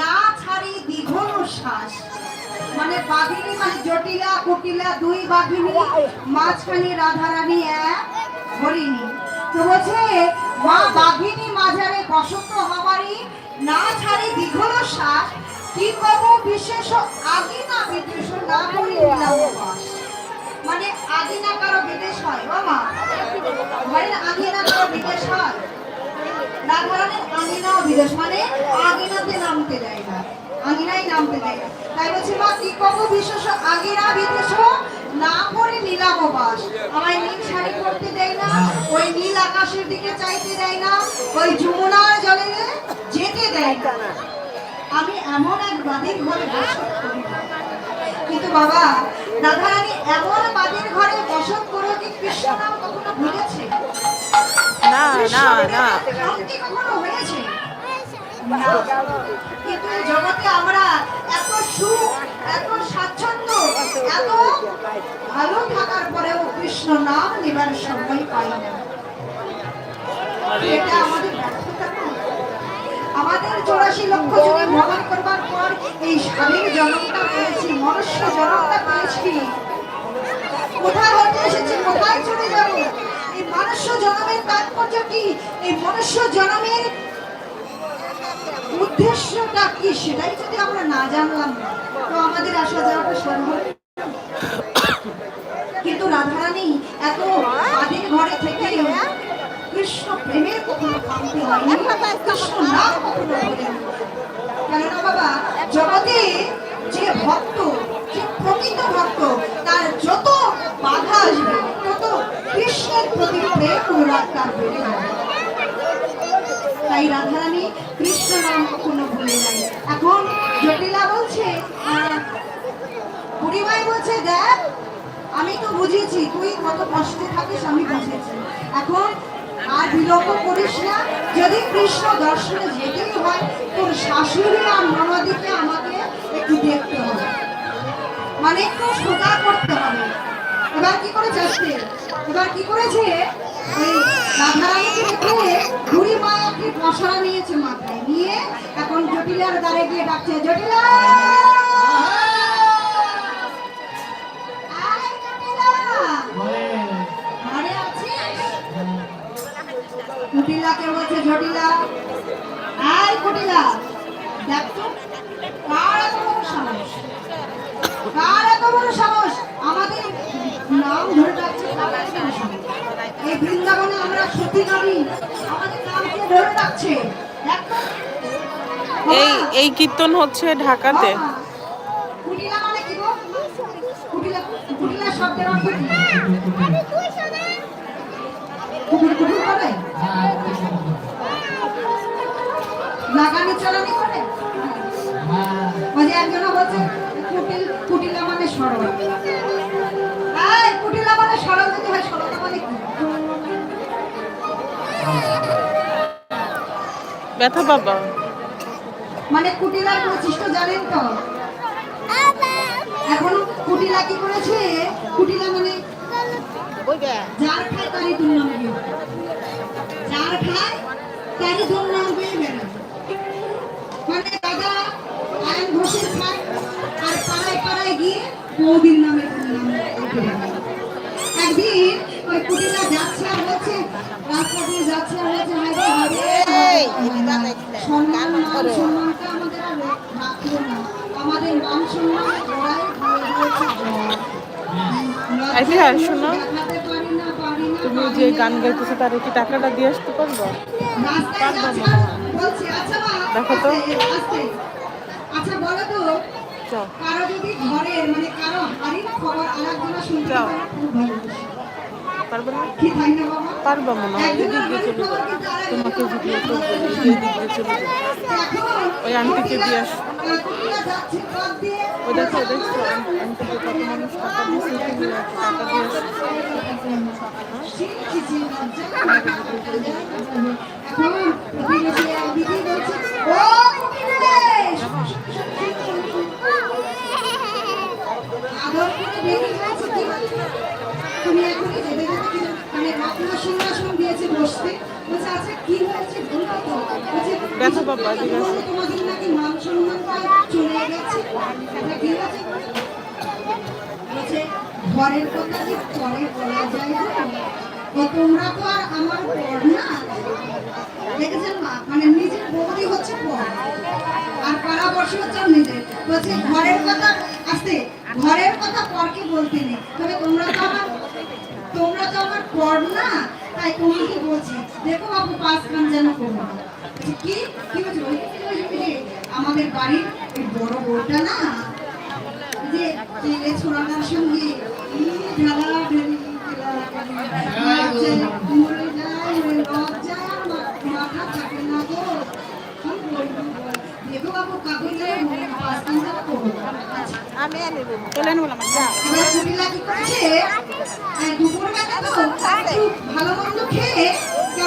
না ছাড়ি দীঘল শ্বাস। মানে বাঘিনী মানে জটিলা কুটিলা দুই বাঘিনী, মাঝখানে রাধারানী এক, হরিণী। তো বলছে, মা বাঘিনী মাঝারে বসন্ত হবারই না ছাড়ি দীঘল শ্বাস। কি কব বিশেষ আগে না বিদেশ না করি। মানে আগে না কারও বিদেশ হয় বাবা ঘরের আগে না কারও বিদেশ হয়। রাধারানীর আঙিনাও বিদেশ মানে আঙিনাতে নামতে দেয় না। আঙিনাই নামতে দেয় না। তাই বলছি, মা, কি কব বিশেষ আগিনা বিদেশ না করে নীলাম বাস আমায় নীল শাড়ি পরতে দেয় না, ওই নীল আকাশের দিকে চাইতে দেয় না, ওই যমুনার জলে যেতে দেয় না। আমি এমন এক বাড়ির ঘরে কিন্তু বাবা, রাধারানী এমন বাড়ির ঘরে বসত করে কি কৃষ্ণ নাম কখনো ভুলেছে? না না না। জগতে আমরা এত সুখ এত স্বাচ্ছন্দ্য এত ভালো থাকার পরেও কৃষ্ণ নাম নেবার সময় পাই না আমাদের চৌরাশি লক্ষ যুগে ভ্রমণ করবার পর এই স্বামীর জন্মটা পেয়েছি মনুষ্য জন্মটা পেয়েছি কোথায় হতে এসেছি? কোথায় চলে যাব? এই মনুষ্য জন্মের তাৎপর্য কি? এই মনুষ্য জন্মের উদ্দেশ্যটা কি সেটাই যদি আমরা না জানলাম, তো আমাদের আসা যাওয়াটা সম্ভব কিন্তু রাধারানী এত বাদের ঘরে থেকে কৃষ্ণ প্রেমের কখনো হয়নি কৃষ্ণ নাম কখনো বলেনি। কেননা বাবা, জগতে যে ভক্ত, যে প্রকৃত ভক্ত, তার যত বাধা আসবে তত কৃষ্ণের প্রতি প্রেম অনুরাগ তার বেড়ে যাবে তাই রাধারানী কৃষ্ণ নাম কখনো ভুলে যায় এখন জটিলা বলছে বুড়িমাই বলছে, দেখ, আমি তো বুঝেছি, তুই কত কষ্টে থাকিস, আমি বুঝেছি। এখন আর বিলম্ব করিস না। যদি কৃষ্ণ দর্শনে যেতেই হয়, তোর শাশুড়ি আর ননদিকে আমাকে একটু দেখতে হবে। মানে একটু সোজা করতে হবে। এবার কি করেছে আজকে? এবার কি করেছে? ওই রাধারানীকে রেখে বুড়ি মা নিয়েছে মাথায় নিয়ে এখন জটিলার দ্বারে গিয়ে ডাকছে জটিলা! জটিলা, কুটিলাকে বলছে জটিলা! আয় কুটিলা দেখ তো কার এত বড় সাহস? কার এত বড় সাহস আমাদের নাম ধরে ডাকছে কার এত বড় সাহস? এই আমাদের ধরে এই এই কীর্তন হচ্ছে ঢাকাতে। মানে লাগানি চালানি করে? ওই একজন কুটিল কুটিলা মানে সরল। ব্যথা বাবা। মানে কুটিলার বৈশিষ্ট্য জানেন তো? এখন কুটিলা কি করেছে? কুটিলা মানে যার খায় তারই যার খায় তারই মানে দাদা ঘোষের খায় আর পাড়ায় পাড়ায় গিয়ে বৌদির নামে একদিন ওই কুটিলা যাচ্ছে আর রাস্তা দিয়ে যাচ্ছে আর শোনো। তুমি যে গান গাইতেছো তার কি টাকাটা দিয়ে আসতে পারব? আচ্ছা দেখো তো। আচ্ছা বলো তো কারও যদি ঘরের মানে কারও হাড়ির খবর আরেকজনের শুনতে যাও। খুব ভালোবাসে। পারবে না? পারব মনে হয় এদিক দিয়ে চলে যাবে তোমাকে খুব করব দিক দিয়ে চলে যাবে ওই আন্টিকে দিয়ে আস। কুটিলা যাচ্ছে পথ দিয়ে, ওই দেখো দেখছ আন্টিকে কত মানুষ টাকা দিয়েছে টাকা দিয়ে আসো শিখছি লজ্জা করে। এখন প্রতিবেশী এক দিদি বলছে, "ও কুটিলেশ!" আদর করে ডেকে বলছে, "কি হলো? তুমি এখনই যেতে যেতে কি- মানে রত্ন সিংহাসন দিয়েছে বলেছে বসতে বলছে আচ্ছা কি হয়েছে বলব তো বলছে দেখো বাবা, ঠিক আছে। বলো, তোমাদের নাকি মান সম্মানটা চলে গেছে এটা কি আছে ঘরের কথা যে পরে বলা যায় তো তোমরা তো আমার পর না দেখেছেন মা মানে নিজের বৌদি হচ্ছে পর আর পাড়াবর্ষী হচ্ছে নিজের বলছে ঘরের কথা আসতে ঘরের কথা পরকে বলতে নেই তবে তোমরা তো তোমরা তো আমার পর না তাই তোমাকে বলছি দেখো বাবু, পাঁচ কান যেন করব কি কি আমাদের বাড়ির বড় বউটা না যে তেলে ছোড়ানোর সঙ্গে আচ্ছা আমি চলে নেব আমার যা। এবার কুটিলা কি করেছে এই দুপুরবেলা তো ভালো মন্দ খেয়ে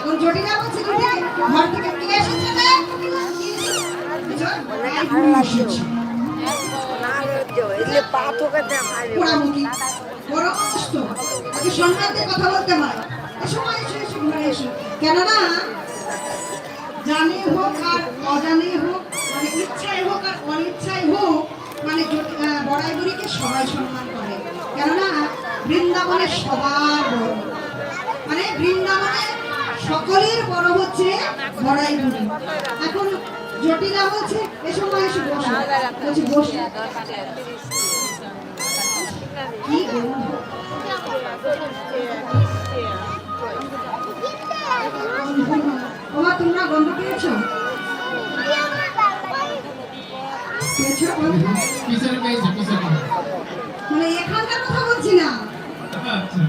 এখন জটিলা বলছে কি ঘর থেকে কে এসেছে এসো। কেননা জানে হোক আর হোক মানে ইচ্ছায় হোক আর অনিচ্ছায় হোক মানে জটি- আহ, বড়াই বুড়িকে সবাই সম্মান করে। কেননা বৃন্দাবনে সবার মানে বৃন্দাবনে সকলের বড় হচ্ছে বড়াই বুড়ি এখন জটিলা হচ্ছে এসো মা এসে বসো। বলছে বসে। কি? তোমরা গন্ধ পেয়েছ? মানে এখানকার কথা বলছি না। আচ্ছা।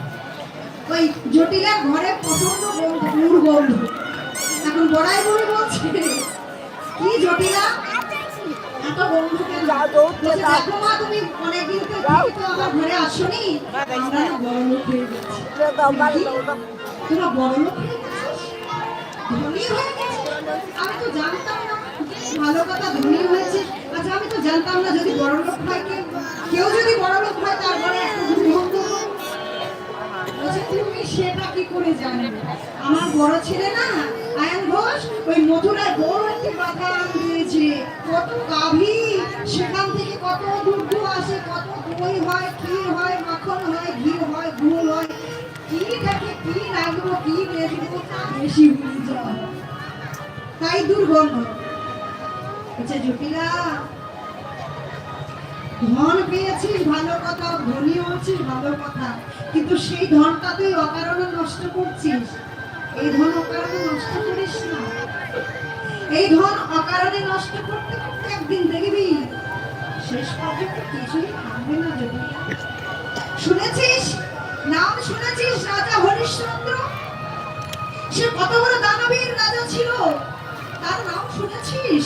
ওই জটিলার ঘরে প্রচণ্ড গন্ধ গুড় গন্ধ। এখন বড়াই বুড়ি বলছে কি জটিলা? এত গন্ধ কেন? দেখো মা তুমি অনেকদিন তো আমার ঘরে আসনি। আমরা বড় লোক হয়ে গেছি। তোরা বড় লোক হয়ে গেছিস? ধনী হয়ে গেছিস? আমি তো জানতাম না। ভালো কথা ধনী হয়েছে। আচ্ছা আমি তো জানতাম না যদি বড় লোক হয় কেউ কেউ যদি বড় লোক হয় তারপরে একটা দুর্গন্ধ তুমি সেটা কি করে জানো আমার বড় ছেলে না, আয়ন ঘোষ, ওই মথুরায় বড় একটি বাগান দিয়েছে। কত গাভী, সেখান থেকে কত দুধ আসে, কত দই হয়, ক্ষীর হয়, মাখন হয়, ঘি হয়, গুড় হয়। কি দেখে কি লাগল, কি দেখব বেশি তাই দুর্গন্ধ। আচ্ছা জটিলা। ধন পেয়েছিস, ভালো কথা, ধনী হচ্ছিস ভালো কথা। কিন্তু সেই ধনটা তুই অকারণে নষ্ট করছিস। এই ধন অকারণে নষ্ট করিস না। এই ধন অকারণে নষ্ট করতে করতে একদিন দেখবি, শেষ পর্যন্ত কিছুই থাকবে না যদি। শুনেছিস? নাম শুনেছিস, রাজা হরিশ্চন্দ্র? সে কত বড় দানবীর রাজা ছিল। তার নাম শুনেছিস?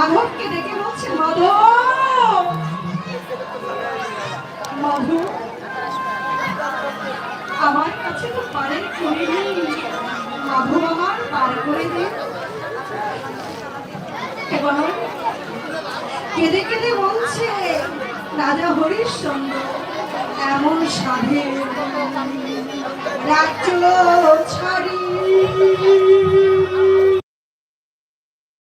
মাধবকে ডেকে বলছে, মাধব! মাধব, আমার কাছে তো পারের খড়ি নেই। মাধব আমার পার করে দে। এবার কেঁদে কেঁদে বলছে, রাজা হরিশ্চন্দ্র এমন সাধে রাজ্য ছাড়ি।